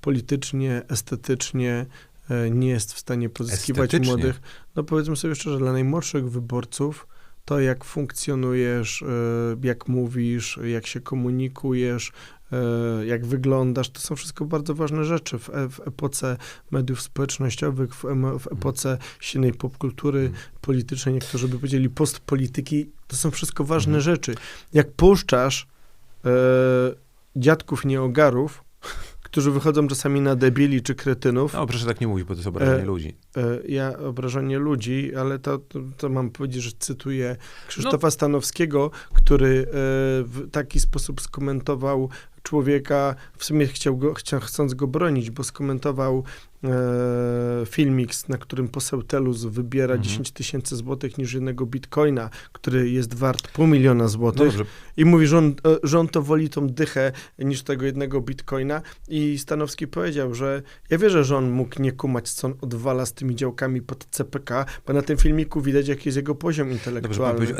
politycznie, estetycznie e, nie jest w stanie pozyskiwać młodych. No powiedzmy sobie szczerze, dla najmłodszych wyborców to jak funkcjonujesz, e, jak mówisz, jak się komunikujesz, e, jak wyglądasz, to są wszystko bardzo ważne rzeczy w, w epoce mediów społecznościowych, w, w epoce silnej popkultury Mhm. politycznej, niektórzy by powiedzieli postpolityki, to są wszystko ważne Mhm. rzeczy. Jak puszczasz e, dziadków nieogarów, którzy wychodzą czasami na debili czy kretynów, No, proszę tak nie mówić, bo to jest obrażenie E, ludzi. E, Ja obrażanie ludzi, ale to, to, to mam powiedzieć, że cytuję Krzysztofa No. Stanowskiego, który e, w taki sposób skomentował człowieka, w sumie chciał go, chcąc go bronić, bo skomentował e, filmik, na którym poseł Telus wybiera Mhm. 10 tysięcy złotych niż jednego bitcoina, który jest wart pół miliona No złotych. dobrze, I mówi, że on, e, że on to woli tą dychę niż tego jednego bitcoina. I Stanowski powiedział, że ja wierzę, że on mógł nie kumać, co on odwala z tymi działkami pod CPK, bo na tym filmiku widać, jaki jest jego poziom dobrze intelektualny. powiedział,